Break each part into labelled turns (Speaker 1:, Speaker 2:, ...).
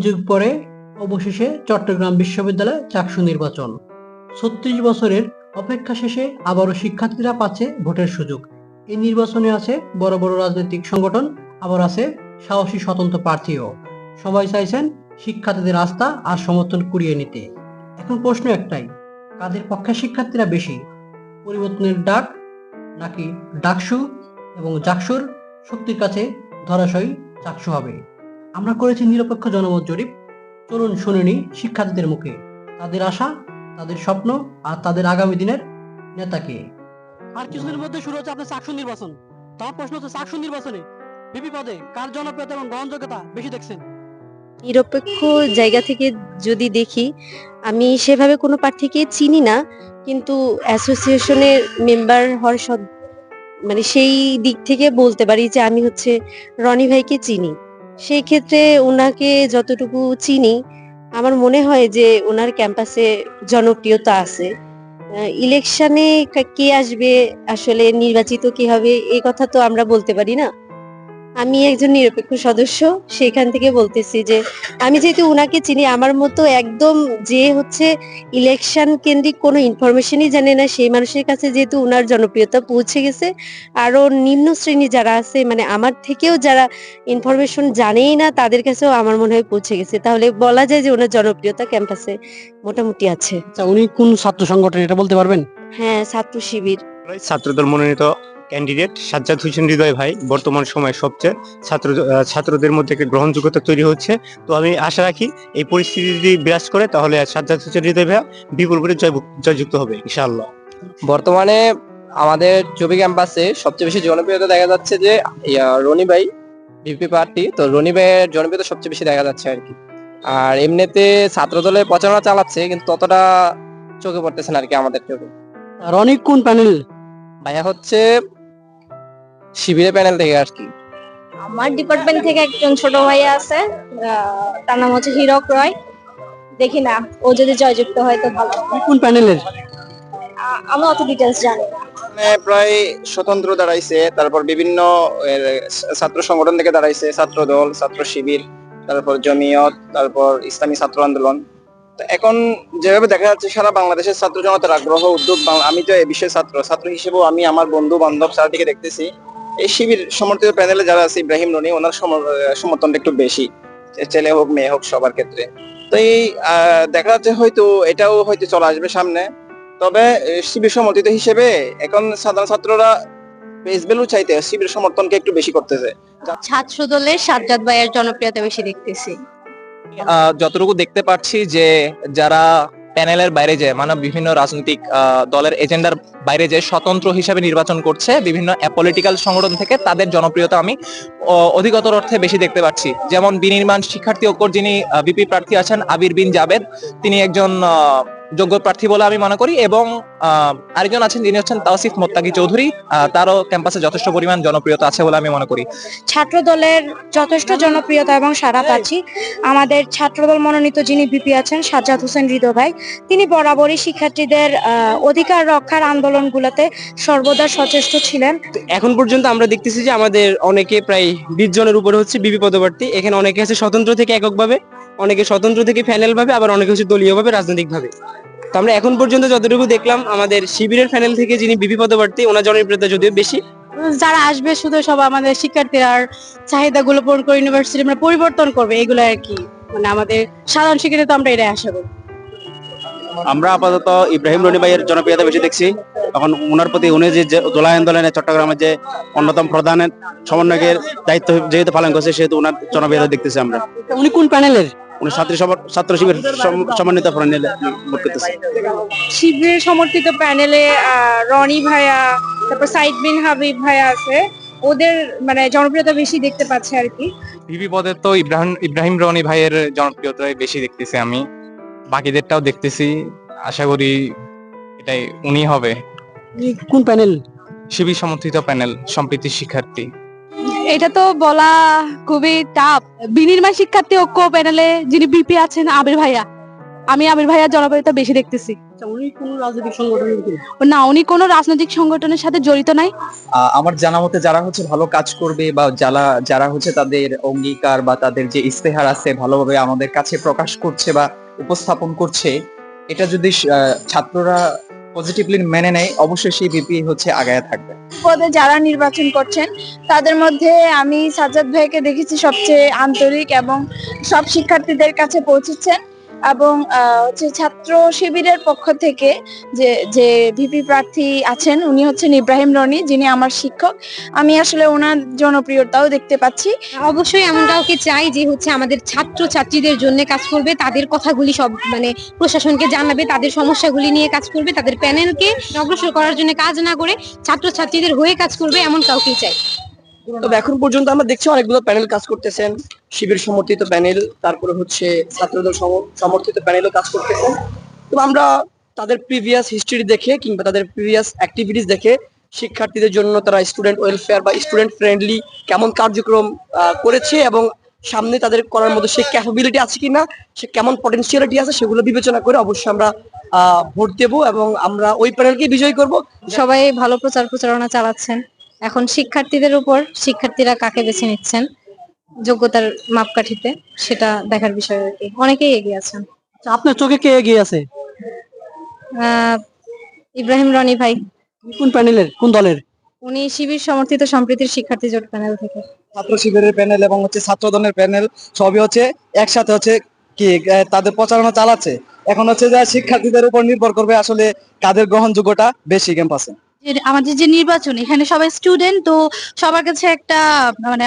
Speaker 1: যুগ পরে অবশেষে চট্টগ্রাম বিশ্ববিদ্যালয়ে চাকসু নির্বাচন। ছত্রিশ বছরের অপেক্ষা শেষে আবারও শিক্ষার্থীরা পাচ্ছে ভোটের সুযোগ। এই নির্বাচনে আছে বড় বড় রাজনৈতিক সংগঠন, আবার আছে সাহসী স্বতন্ত্র প্রার্থীও। সবাই চাইছেন শিক্ষার্থীদের আস্থা আর সমর্থন কুড়িয়ে নিতে। এখন প্রশ্ন একটাই, কাদের পক্ষে শিক্ষার্থীরা বেশি? পরিবর্তনের ডাক নাকি ডাকসু এবং জাকসুর? শক্তির কাছে ধরাশয়ী চাকসু হবে। আমরা করেছি নিরপেক্ষ জনমত জরিপ। চলুন শুনে শিক্ষার্থীদের মুখে। তাদের আশা, তাদের স্বপ্ন আর তাদের আগামী দিনের নেতাকে আর কিছুদিনের মধ্যে শুরু হচ্ছে আপনার চাকসু নির্বাচন। তার প্রশ্ন হচ্ছে চাকসু নির্বাচনে বিপি পদে কার জনপ্রিয়তা এবং গ্রহণযোগ্যতা বেশি দেখছেন?
Speaker 2: নিরপেক্ষ জায়গা থেকে যদি দেখি, আমি সেভাবে কোনো প্রার্থীকে চিনি না, কিন্তু অ্যাসোসিয়েশনের মেম্বার হওয়ার মানে সেই দিক থেকে বলতে পারি যে আমি হচ্ছে রনি ভাইকে চিনি। সেই ক্ষেত্রে ওনাকে যতটুকু চিনি, আমার মনে হয় যে ওনার ক্যাম্পাসে জনপ্রিয়তা আছে। ইলেকশনে কে আসবে, আসলে নির্বাচিত কি হবে এই কথা তো আমরা বলতে পারি না। আমি একজন নিরপেক্ষ সদস্য সেখান থেকে বলতেছি যে আমি যেহেতু উনাকে চিনি আমার মতো একদম যে হচ্ছে ইলেকশন কেন্দ্রিক কোনো ইনফরমেশনই জানে না সেই মানুষের কাছে যেহেতু উনার জনপ্রিয়তা পৌঁছে গেছে আরও নিম্ন শ্রেণি যারা আছে মানে আমার থেকেও যারা ইনফরমেশন জানেই না তাদের কাছেও আমার মনে হয় পৌঁছে গেছে। তাহলে বলা যায় যে ওনার জনপ্রিয়তা ক্যাম্পাসে মোটামুটি আছে।
Speaker 1: আচ্ছা উনি কোন ছাত্র সংগঠন এটা বলতে পারবেন?
Speaker 2: হ্যাঁ ছাত্র শিবির।
Speaker 3: ছাত্রদল মনোনীত ক্যান্ডিডেট সাজ্জাদ হোসেন হৃদয় ভাই বর্তমান সময়ে সবচেয়ে ছাত্র আহ, ছাত্রদের মধ্যে একটা গ্রহণযোগ্যতা তৈরি হচ্ছে। তো আমি আশা রাখি এই পরিস্থিতি যদি বিরাজ করে তাহলে সাজ্জাদ হোসেন হৃদয় ভাই বিপুল করে জয় জয়যুক্ত হবে ইনশাআল্লাহ।
Speaker 4: বর্তমানে আমাদের চবি ক্যাম্পাসে সবচেয়ে বেশি জনপ্রিয়তা দেখা যাচ্ছে যে রনি ভাই ভিপি পার্টি তো রনি ভাইয়ের জনপ্রিয়তা সবচেয়ে বেশি দেখা যাচ্ছে আর কি। আর এমনিতে ছাত্র দলে প্রচারণা চালাচ্ছে কিন্তু ততটা চোখে পড়তেছে না আর কি আমাদের চোখে।
Speaker 1: রনি কোন প্যানেল
Speaker 4: ভাইয়া হচ্ছে শিবিরের প্যানেল থেকে আর কি?
Speaker 5: আমার ডিপার্টমেন্ট থেকে একজন ছোট ভাইয়া আছে তার নাম হচ্ছে হিরক রয়। দেখি না ও যদি জয়যুক্ত হয় তো ভালো
Speaker 1: কোন প্যানেলের
Speaker 5: আমি অত ডিটেলস জানি না।
Speaker 6: মানে প্রায় স্বতন্ত্র দাঁড়াইছে তারপর বিভিন্ন ছাত্র সংগঠন থেকে দাঁড়াইছে ছাত্র দল ছাত্র শিবির তারপর জমিয়ত তারপর ইসলামী ছাত্র আন্দোলন। তো এখন যেভাবে দেখা যাচ্ছে সারা বাংলাদেশের ছাত্র জনতার আগ্রহ উদ্যোগ বাং- আমি তো এই বিষয়ে ছাত্র ছাত্র হিসেবেও আমি আমার বন্ধু বান্ধব চারদিকে দেখতেছি। এই শিবির সমর্থিত প্যানেলে যারা আছে ইব্রাহিম রনি ওনার সম- সমর্থনটা একটু বেশি। ছেলে হোক মেয়ে হোক সবার ক্ষেত্রে। তো এই দেখা যাচ্ছে হয়তো এটাও হয়তো চলে আসবে সামনে। তবে শিবির সমর্থিত হিসেবে এখন সাধারণ ছাত্ররা ভ্যালু চাইতে শিবির সমর্থনকে একটু বেশি করতেছে।
Speaker 2: ছাত্র দলের সাজ্জাদ ভাইয়ের জনপ্রিয়তা বেশি দেখতেছি।
Speaker 4: আহ, যতটুকু দেখতে পাচ্ছি যে যারা প্যানেলের বাইরে যে মানে বিভিন্ন রাজনৈতিক দলের এজেন্ডার বাইরে যে স্বতন্ত্র হিসাবে নির্বাচন করছে, বিভিন্ন অ্যাপলিটিক্যাল সংগঠন থেকে তাদের জনপ্রিয়তা আমি অধিকতর অর্থে বেশি দেখতে পাচ্ছি। যেমন বিনির্মাণ শিক্ষার্থী ঐক্যর যিনি বিপি প্রার্থী আছেন আবির বিন জাবেদ, তিনি একজন যোগ্য প্রার্থী বলে আমি মনে করি এবং আহ, আরেকজন আছেন যিনি হচ্ছেন তাওসিফ মোত্তাকি চৌধুরী আহ, তারও ক্যাম্পাসে যথেষ্ট পরিমাণ জনপ্রিয়তা আছে বলে আমি মনে করি।
Speaker 5: ছাত্র দলের যথেষ্ট জনপ্রিয়তা এবং সারা পাচ্ছি। আমাদের ছাত্রদল মনোনীত যিনি বিপি আছেন সাজ্জাদ হোসেন হৃদয় ভাই তিনি বরাবরই শিক্ষার্থীদের আহ, অধিকার রক্ষার আন্দোলনগুলোতে সর্বদা সচেষ্ট ছিলেন।
Speaker 7: এখন পর্যন্ত আমরা দেখতেছি যে আমাদের অনেকে প্রায় বিশ জনের উপরে হচ্ছে বিপি পদপ্রার্থী। এখানে অনেকে আছে স্বতন্ত্র থেকে এককভাবে। অনেকে স্বতন্ত্র থেকে প্যানেল ভাবে আবার অনেকে হচ্ছে দলীয় ভাবে রাজনৈতিক ভাবে তো আমরা এখন পর্যন্ত যতটুকু দেখলাম আমাদের শিবিরের প্যানেল থেকে যিনি বিপি পদপ্রার্থী ওনার জনপ্রিয়তা যদিও বেশি।
Speaker 8: যারা আসবে শুধু সব আমাদের শিক্ষার্থীরা চাহিদাগুলো পূরণ করে ইউনিভার্সিটি মানে পরিবর্তন করবে এগুলো আর কি। মানে আমাদের সাধারণ শিক্ষার্থী তো আমরা এটাই আশা করি।
Speaker 9: আমরা আপাতত ইব্রাহিম রনি ভাইয়ের জনপ্রিয়তা বেশি দেখছি। এখন ওনার প্রতি উনি যে যে দোলা আন্দোলনে চট্টগ্রামের যে অন্যতম প্রধান সমন্বয়কের দায়িত্ব যেহেতু পালন করছে সেহেতু ওনার জনপ্রিয়তা দেখতেছি আমরা।
Speaker 1: উনি কোন প্যানেলের
Speaker 9: উনি ছাত্র ছাত্র শিবির সম- সমন্বিত প্যানেলে ভোট করতেছে
Speaker 5: শিবিরের সমর্থিত প্যানেলে রনি ভাইয়া তারপর সাইদ বিন হাবিব ভাইয়া আছে। ওদের মানে জনপ্রিয়তা বেশি দেখতে পাচ্ছে আর কি।
Speaker 10: ভিপি পদে তো ইব্রাহিম ইব্রাহিম রনি ভাইয়ের জনপ্রিয়তাই বেশি দেখতেছি আমি। বাকিদেরটাও দেখতেছি। আশা করি এটাই উনি হবে।
Speaker 1: কোন প্যানেল
Speaker 10: শিবির সমর্থিত প্যানেল সম্প্রীতি শিক্ষার্থী।
Speaker 8: এটা তো বলা খুবই টাফ বিনির্মাণ শিক্ষার্থী ঐক্য প্যানেলে যিনি বিপি আছেন আবির ভাইয়া আমি আবির ভাইয়ার জনপ্রিয়তা বেশি দেখতেছি।
Speaker 11: আচ্ছা উনি কোন রাজনৈতিক সংগঠনের
Speaker 12: না উনি কোনো রাজনৈতিক সংগঠনের সাথে জড়িত নাই।
Speaker 13: আহ, আমার জানা মতে যারা হচ্ছে ভালো কাজ করবে বা যারা যারা হচ্ছে তাদের অঙ্গীকার বা তাদের যে ইস্তেহার আছে ভালোভাবে আমাদের কাছে প্রকাশ করছে বা উপস্থাপন করছে এটা যদি আহ, ছাত্ররা পজিটিভলি মেনে নেয়, অবশ্যই সেই বিপি হচ্ছে আগায় থাকবে।
Speaker 14: পদে যারা নির্বাচন করছেন, তাদের মধ্যে আমি সাজ্জাদ ভাইকে দেখেছি সবচেয়ে আন্তরিক এবং সব শিক্ষার্থীদের কাছে পৌঁছেছেন। এবং হচ্ছে ছাত্র শিবিরের পক্ষ থেকে যে যে ভিপি প্রার্থী আছেন, উনি হচ্ছেন ইব্রাহিম রনি, যিনি আমার শিক্ষক। আমি আসলে ওনার জনপ্রিয়তাও দেখতে পাচ্ছি।
Speaker 5: অবশ্যই এমন কাউকে চাই যে হচ্ছে আমাদের ছাত্র ছাত্রীদের জন্য কাজ করবে, তাদের কথাগুলি সব মানে প্রশাসনকে জানাবে, তাদের সমস্যাগুলি নিয়ে কাজ করবে, তাদের প্যানেলকে অগ্রসর করার জন্য কাজ না করে ছাত্র ছাত্রীদের হয়ে কাজ করবে, এমন কাউকে চাই।
Speaker 11: তবে এখন পর্যন্ত আমরা দেখছি অনেকগুলো প্যানেল কাজ করতেছেন। শিবির সমর্থিত প্যানেল তারপরে হচ্ছে ছাত্রদল সম- সমর্থিত প্যানেলও কাজ করতেছেন তো আমরা তাদের প্রিভিয়াস হিস্ট্রি দেখে কিংবা তাদের প্রিভিয়াস অ্যাক্টিভিটিস দেখে শিক্ষার্থীদের জন্য তারা স্টুডেন্ট ওয়েলফেয়ার বা স্টুডেন্ট ফ্রেন্ডলি কেমন কার্যক্রম করেছে এবং সামনে তাদের করার মতো সে ক্যাপাবিলিটি আছে কিনা সে কেমন পটেনশিয়ালিটি আছে সেগুলো বিবেচনা করে অবশ্যই আমরা আহ, ভোট দেব এবং আমরা ওই প্যানেলকে বিজয়ী করব।
Speaker 5: সবাই ভালো প্রচার প্রচারণা চালাচ্ছেন। এখন শিক্ষার্থীদের উপর শিক্ষার্থীরা কাকে বেছে নিচ্ছেন যোগ্যতার মাপকাঠিতে সেটা দেখার বিষয় আর কি। অনেকেই এগিয়ে আছেন।
Speaker 11: আচ্ছা, আপনার চোখে কে এগিয়ে আছে?
Speaker 5: আহ, ইব্রাহিম রনি ভাই।
Speaker 11: কোন প্যানেলের? কোন দলের?
Speaker 5: উনি শিবির সমর্থিত সম্প্রীতির শিক্ষার্থী জোট প্যানেল থেকে।
Speaker 3: ছাত্র শিবিরের প্যানেল এবং হচ্ছে ছাত্রদলের প্যানেল সবই হচ্ছে একসাথে হচ্ছে কি তাদের প্রচারণা চালাচ্ছে। এখন হচ্ছে যে শিক্ষার্থীদের উপর নির্ভর করবে আসলে কাদের গ্রহণযোগ্যতা বেশি ক্যাম্পাসে
Speaker 12: আমাদের যে নির্বাচন, এখানে সবাই স্টুডেন্ট তো সবার কাছে একটা মানে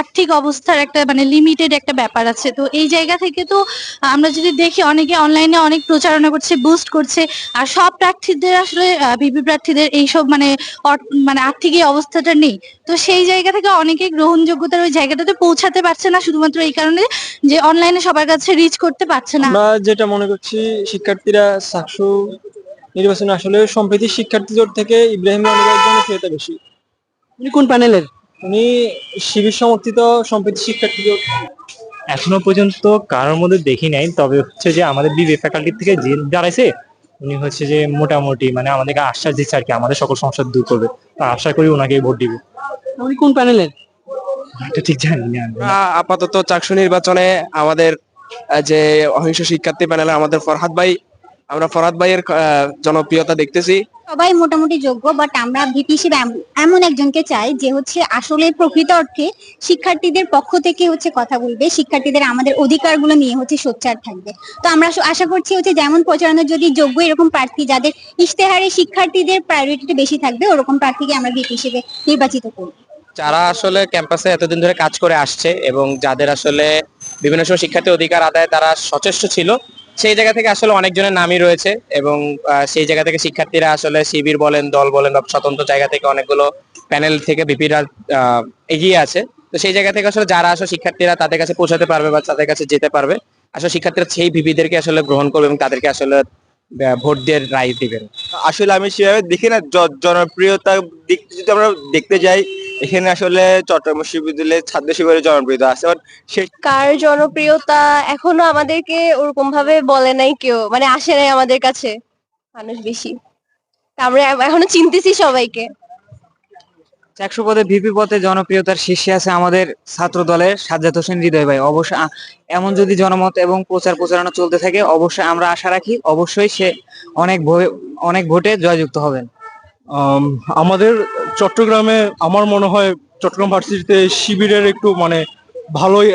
Speaker 12: আর্থিক অবস্থার একটা মানে লিমিটেড একটা ব্যাপার আছে। তো এই জায়গা থেকে তো আমরা যদি দেখি, অনেকে অনলাইনে অনেক প্রচারণা করছে বুস্ট করছে, আর সব প্রার্থীদের আসলে বিপি প্রার্থীদের এইসব মানে মানে আর্থিক এই অবস্থাটা নেই। তো সেই জায়গা থেকে অনেকে গ্রহণযোগ্যতার ওই জায়গাটাতে পৌঁছাতে পারছে না, শুধুমাত্র এই কারণে যে অনলাইনে সবার কাছে রিচ করতে পারছে না।
Speaker 15: যেটা মনে করছি, শিক্ষার্থীরা সাকসু নির্বাচনে আসলে সম্প্রীতি শিক্ষার্থী জোট থেকে ইব্রাহিম রনিবাইয়ের জনপ্রিয়তা বেশি।
Speaker 11: উনি কোন প্যানেলের?
Speaker 15: উনি শিবির সমর্থিত সম্প্রীতি শিক্ষার্থী জোট।
Speaker 16: এখনও পর্যন্ত কারোর মধ্যে দেখি নাই তবে হচ্ছে যে আমাদের বিবি ফ্যাকাল্টি থেকে যে দাঁড়াইছে উনি হচ্ছে যে মোটামুটি মানে আমাদেরকে আশ্বাস দিচ্ছে আর কি আমাদের সকল সমস্যা দূর করবে। তো আশা করি ওনাকে ভোট দিব।
Speaker 11: উনি কোন প্যানেলের?
Speaker 16: এটা ঠিক জানি না।
Speaker 15: আপাতত চাকসু নির্বাচনে আমাদের যে অহিংস শিক্ষার্থী প্যানেলে আমাদের ফরহাদ ভাই আমরা ফরহাদ ভাইয়ের আহ, জনপ্রিয়তা দেখতেছি।
Speaker 17: সবাই মোটামুটি যোগ্য বাট আমরা ভিপি হিসেবে এমন একজনকে চাই যে হচ্ছে আসলে প্রকৃত অর্থে শিক্ষার্থীদের পক্ষ থেকে হচ্ছে কথা বলবে শিক্ষার্থীদের আমাদের অধিকারগুলো নিয়ে হচ্ছে সোচ্চার থাকবে। তো আমরা আশা করছি হচ্ছে যেমন প্রচারণা যদি যোগ্য এরকম প্রার্থী যাদের ইশতেহারে শিক্ষার্থীদের প্রায়োরিটিটা বেশি থাকবে ওরকম প্রার্থীকে আমরা ভিপি হিসেবে নির্বাচিত করব।
Speaker 13: যারা আসলে ক্যাম্পাসে এতদিন ধরে কাজ করে আসছে এবং যাদের আসলে বিভিন্ন সময় শিক্ষার্থী অধিকার আদায় তারা সচেষ্ট ছিল সেই জায়গা থেকে আসলে অনেকজনের নামই রয়েছে এবং সেই জায়গা থেকে শিক্ষার্থীরা আসলে শিবির বলেন, দল বলেন বা স্বতন্ত্র জায়গা থেকে অনেকগুলো প্যানেল থেকে বিপিরা এগিয়ে আছে। তো সেই জায়গা থেকে আসলে যারা আসলে শিক্ষার্থীরা তাদের কাছে পৌঁছাতে পারবে বা তাদের কাছে যেতে পারবে। আসলে শিক্ষার্থীরা সেই ভিপিদেরকে আসলে গ্রহণ করবে এবং তাদেরকে আসলে ভোট দিয়ে রায় দিবেন।
Speaker 3: আসলে আমি সেভাবে দেখি না জনপ্রিয়তা দিক যদি আমরা দেখতে যাই এখানে আসলে চট্টগ্রাম বিশ্ববিদ্যালয়ের ছাত্র শিবিরের জনপ্রিয়তা আছে বাট
Speaker 5: কার জনপ্রিয়তা এখনও আমাদেরকে ওরকম ভাবে বলে নাই কেউ মানে আসে নাই আমাদের কাছে মানুষ বেশি। তা আমরা এখনও চিনতেছি সবাইকে।
Speaker 15: একশো পদে ভিপি পদে জনপ্রিয়তার শীর্ষে আছে আমাদের ছাত্র দলের সাজ্জাদ হোসেন হৃদয় ভাই। অবশ্য এমন যদি জনমত এবং প্রচার প্রচারণা চলতে থাকে, অবশ্যই আমরা আশা রাখি, অবশ্যই সে অনেক অনেক ভোটে জয়যুক্ত হবেন।
Speaker 18: আমাদের চট্টগ্রামে আমার মনে হয় চট্টগ্রাম ভার্সিটিতে শিবিরের একটু মানে ভালোই,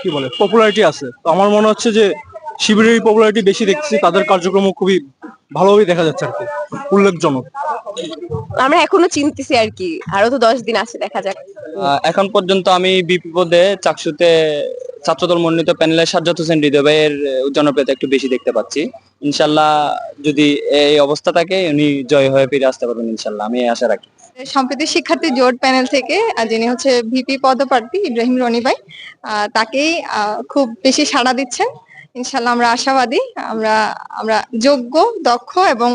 Speaker 18: কি বলে পপুলারিটি আছে। তো আমার মনে হচ্ছে যে শিবিরের পপুলারিটি বেশি দেখছি তাদের কার্যক্রম খুবই ভালোভাবেই দেখা যাচ্ছে আর কি উল্লেখজনক।
Speaker 5: আমরা এখনও চিনতেছি আর কি আরও তো দশ দিন আছে দেখা যাক।
Speaker 3: এখন পর্যন্ত আমি বিপি পদে চাকসুতে ছাত্রদল মনোনীত প্যানেলের সাজ্জাদ হোসেন হৃদয় ভাইয়ের জনপ্রিয়তা একটু বেশি দেখতে পাচ্ছি। ইনশাল্লাহ যদি এই অবস্থা থাকে উনি জয় হয়ে ফিরে আসতে পারবেন ইনশাল্লাহ আমি আশা রাখি।
Speaker 5: সম্প্রীতি শিক্ষার্থী জোট প্যানেল থেকে যিনি হচ্ছে ভিপি পদপ্রার্থী ইব্রাহিম রনি ভাই আহ, তাকেই আহ, খুব বেশি সাড়া দিচ্ছেন। ইনশাল্লাহ আমরা আশাবাদী আমরা আমরা যোগ্য দক্ষ এবং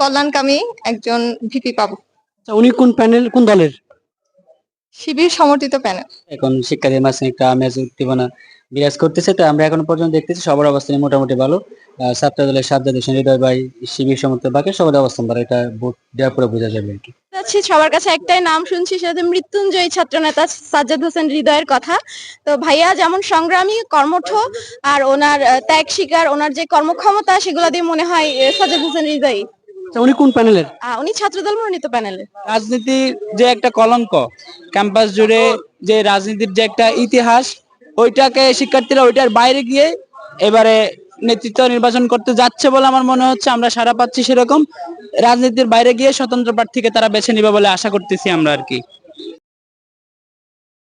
Speaker 5: কল্যাণকামী একজন ভিপি পাবো।
Speaker 11: আচ্ছা, উনি কোন প্যানেল কোন দলের?
Speaker 5: শিবির সমর্থিত প্যানেল।
Speaker 15: এখন শিক্ষার্থীদের মাঝে একটা আমেজ উদ্দীপনা বিরাজ করতেছে তো আমরা এখন পর্যন্ত দেখতেছি সবার অবস্থানে মোটামুটি ভালো।
Speaker 19: ছাত্র দলের সাজ্জাদ হোসেন হৃদয় ভাই শিবির সমর্থক বাকি সবার অবস্থান তারা এটা ভোট দেওয়ার পরে বোঝা যাবে আর কি।
Speaker 8: যাচ্ছি সবার কাছে একটাই নাম শুনছি সেটা মৃত্যুঞ্জয়ী ছাত্রনেতা সাজ্জাদ হোসেন হৃদয়ের কথা। তো ভাইয়া যেমন সংগ্রামী কর্মঠ আর ওনার ত্যাগ শিকার ওনার যে কর্মক্ষমতা সেগুলো দিয়ে মনে হয় সাজ্জাদ হোসেন হৃদয়
Speaker 20: আচ্ছা, উনি কোন প্যানেলের?
Speaker 8: উনি ছাত্রদল মনোনীত প্যানেলে
Speaker 21: রাজনীতির যে একটা কলঙ্ক ক্যাম্পাস জুড়ে যে রাজনীতির যে একটা ইতিহাস ওইটাকে শিক্ষার্থীরা ওইটার বাইরে গিয়ে এবারে নেতৃত্ব নির্বাচন করতে যাচ্ছে বলে আমার মনে হচ্ছে, আমরা সারা পাচ্ছি সেরকম। রাজনীতির বাইরে গিয়ে স্বতন্ত্র প্রার্থীকে তারা বেছে নিবে বলে আশা করতেছি আমরা আর কি।